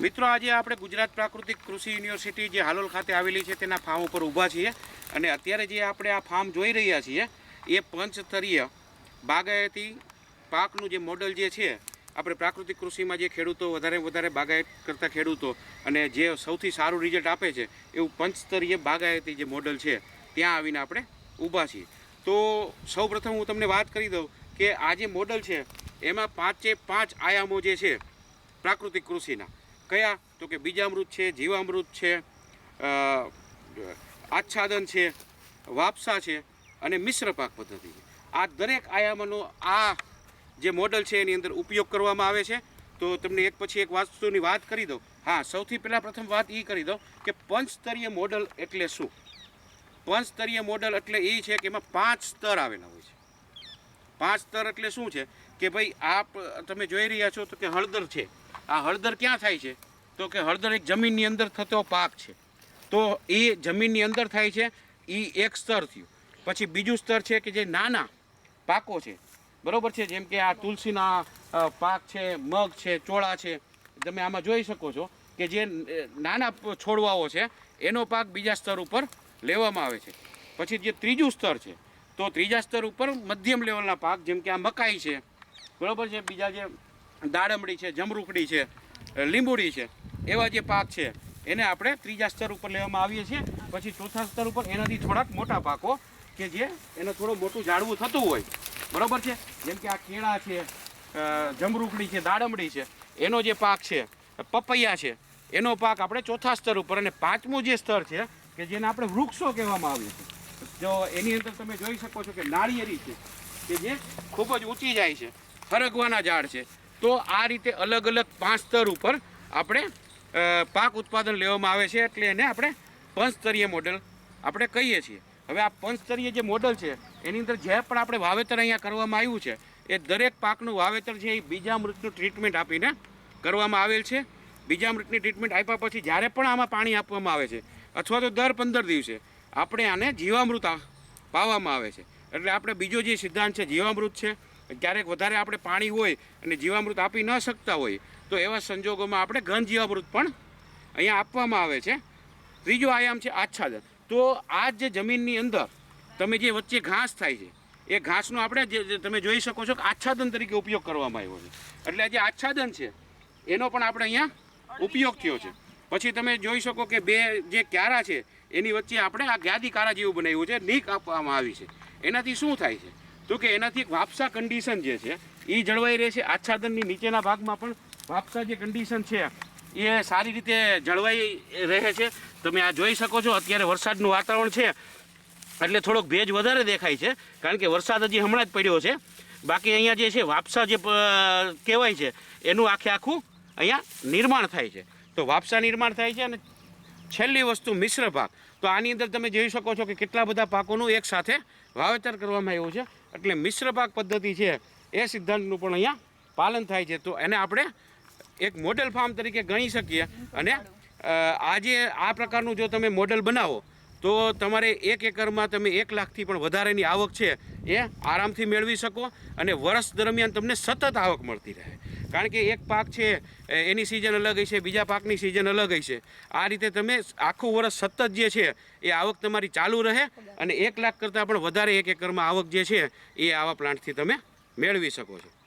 મિત્રો, આજે આપણે ગુજરાત પ્રાકૃતિક કૃષિ યુનિવર્સિટી જે હાલોલ ખાતે આવેલી છે, તેના ફાર્મ ઉપર ઊભા છીએ અને અત્યારે જે આપણે આ ફાર્મ જોઈ રહ્યા છીએ, એ પંચસ્તરીય બાગાયતી પાકનું જે મોડલ જે છે, આપણે પ્રાકૃતિક કૃષિમાં જે ખેડૂતો વધારે વધારે બાગાયત કરતા ખેડૂતો અને જે સૌથી સારું રિઝલ્ટ આપે છે, એવું પંચસ્તરીય બાગાયતી જે મોડલ છે, ત્યાં આવીને આપણે ઊભા છીએ. તો સૌપ્રથમ હું તમને વાત કરી દઉં કે આ જે મોડલ છે, એમાં પાંચે પાંચ આયામો જે છે, પ્રાકૃતિક કૃષિના. કયા? તો કે બીજામૃત છે, જીવામૃત છે આચ્છાદન છે, વાપસા છે અને મિશ્ર પાક પદ્ધતિ છે. આ દરેક આયામનો આ જે મોડલ છે એની અંદર ઉપયોગ કરવામાં આવે છે. તો તમને એક પછી એક વસ્તુની વાત કરી દઉં. હા, સૌથી પહેલાં પ્રથમ વાત એ કરી દઉં કે પંચસ્તરીય મોડલ એટલે શું? પંચસ્તરીય મોડલ એટલે એ છે કે એમાં પાંચ સ્તર આવેલા હોય છે. પાંચ સ્તર એટલે શું છે? કે ભાઈ આપ તમે જોઈ રહ્યા છો તો કે હળદર છે. આ હળદર ક્યાં થાય છે? તો કે હળદર એક જમીનની અંદર થતો પાક છે. તો એ જમીનની અંદર થાય છે એ એક સ્તર થયું. પછી બીજું સ્તર છે કે જે નાના પાકો છે. બરાબર છે? જેમ કે આ તુલસીના પાક છે, મગ છે, ચોળા છે. તમે આમાં જોઈ શકો છો કે જે નાના છોડવાઓ છે, એનો પાક બીજા સ્તર ઉપર લેવામાં આવે છે. પછી જે ત્રીજું સ્તર છે, તો ત્રીજા સ્તર ઉપર મધ્યમ લેવલના પાક, જેમ કે આ મકાઈ છે. બરાબર છે? બીજા જે દાડમડી છે જમરૂકડી છે લીંબુડી છે, એવા જે પાક છે, એને આપણે ત્રીજા સ્તર ઉપર લેવામાં આવીએ છીએ. પછી ચોથા સ્તર ઉપર એનાથી થોડાક મોટા પાકો કે જે એને થોડું મોટું ઝાડવું થતું હોય. બરાબર છે? જેમ કે આ કેળા છે જમરૂકડી છે, દાડમડી છે, એનો જે પાક છે, પપૈયા છે, એનો પાક આપણે ચોથા સ્તર ઉપર અને પાંચમું જે સ્તર છે, કે જેને આપણે વૃક્ષો કહેવામાં આવે છે જો એની અંદર તમે જોઈ શકો છો કે નાળિયેરી છે, કે જે ખૂબ જ ઊંચી જાય છે ફરગવાના ઝાડ છે. તો આ રીતે અલગ અલગ પાંચ સ્તર ઉપર આપણે પાક ઉત્પાદન લેવામાં આવે છે એટલે એને આપણે પંચસ્તરીય મોડલ આપણે કહીએ છીએ. હવે આ પંચસ્તરીય જે મોડલ છે, એની અંદર જે પણ આપણે વાવેતર અહીંયા કરવામાં આવ્યું છે, એ દરેક પાકનું વાવેતર છે એ બીજામૃતનું ટ્રીટમેન્ટ આપીને કરવામાં આવેલ છે. બીજા મૃતની ટ્રીટમેન્ટ આપ્યા પછી જ્યારે પણ આમાં પાણી આપવામાં આવે છે, અથવા તો દર પંદર દિવસે આપણે આને જીવામૃત પાવામાં આવે છે. એટલે આપણે બીજો જે સિદ્ધાંત છે, જીવામૃત છે ક્યારેક વધારે આપણે પાણી હોય અને જીવામૃત આપી ન શકતા હોય, તો એવા સંજોગોમાં આપણે ઘન જીવામૃત પણ અહીંયા આપવામાં આવે છે. ત્રીજો આયામ છે આચ્છાદન. તો આ જે જમીનની અંદર તમે જે વચ્ચે ઘાસ થાય છે, એ ઘાસનો આપણે જે તમે જોઈ શકો છો કે આચ્છાદન તરીકે ઉપયોગ કરવામાં આવ્યો છે. એટલે જે આચ્છાદન છે, એનો પણ આપણે અહીંયા ઉપયોગ થયો છે. પછી તમે જોઈ શકો કે બે જે ક્યારા છે, એની વચ્ચે આપણે આ ગાદી કારા જેવું બનાવ્યું છે, નીક આપવામાં આવી છે. એનાથી શું થાય છે? તો કે એનાથી એક વાપસા કન્ડિશન જે છે, એ જળવાઈ રહે છે આચ્છાદનની નીચેના ભાગમાં પણ વાપસા જે કન્ડિશન છે, એ સારી રીતે જળવાઈ રહે છે. તમે આ જોઈ શકો છો, અત્યારે વરસાદનું વાતાવરણ છે, એટલે થોડોક ભેજ વધારે દેખાય છે, કારણ કે વરસાદ હજી હમણાં જ પડ્યો છે. બાકી અહીંયા જે છે, વાપસા જે કહેવાય છે, એનું આખે આખું અહીંયા નિર્માણ થાય છે. તો વાપસા નિર્માણ થાય છે અને છેલ્લી વસ્તુ મિશ્ર પાક. તો આની અંદર તમે જોઈ શકો છો કે કેટલા બધા પાકોનું એક સાથે વાવેતર કરવામાં આવ્યું છે. એટલે મિશ્ર પાક પદ્ધતિ છે એ સિદ્ધાંતનું પણ અહીંયા પાલન થાય છે. તો એને આપણે એક મોડેલ ફાર્મ તરીકે ગણી શકીએ. અને આજે આ પ્રકારનું જો તમે મોડેલ બનાવો, તો તમારે એક એકરમાં તમે એક લાખથી પણ વધારેની આવક છે એ આરામથી મેળવી શકો. અને વર્ષ દરમિયાન તમને સતત આવક મળતી રહે. કારણ કે એક પાક છે એની સિઝન અલગ હશે, બીજા પાકની સિઝન અલગ હશે. આ રીતે તમે આખું વર્ષ સતત જે છે, એ આવક તમારી ચાલુ રહે અને એક લાખ કરતાં પણ વધારે એક એકરમાં આવક જે છે, એ આવા પ્લાન્ટથી તમે મેળવી શકો છો.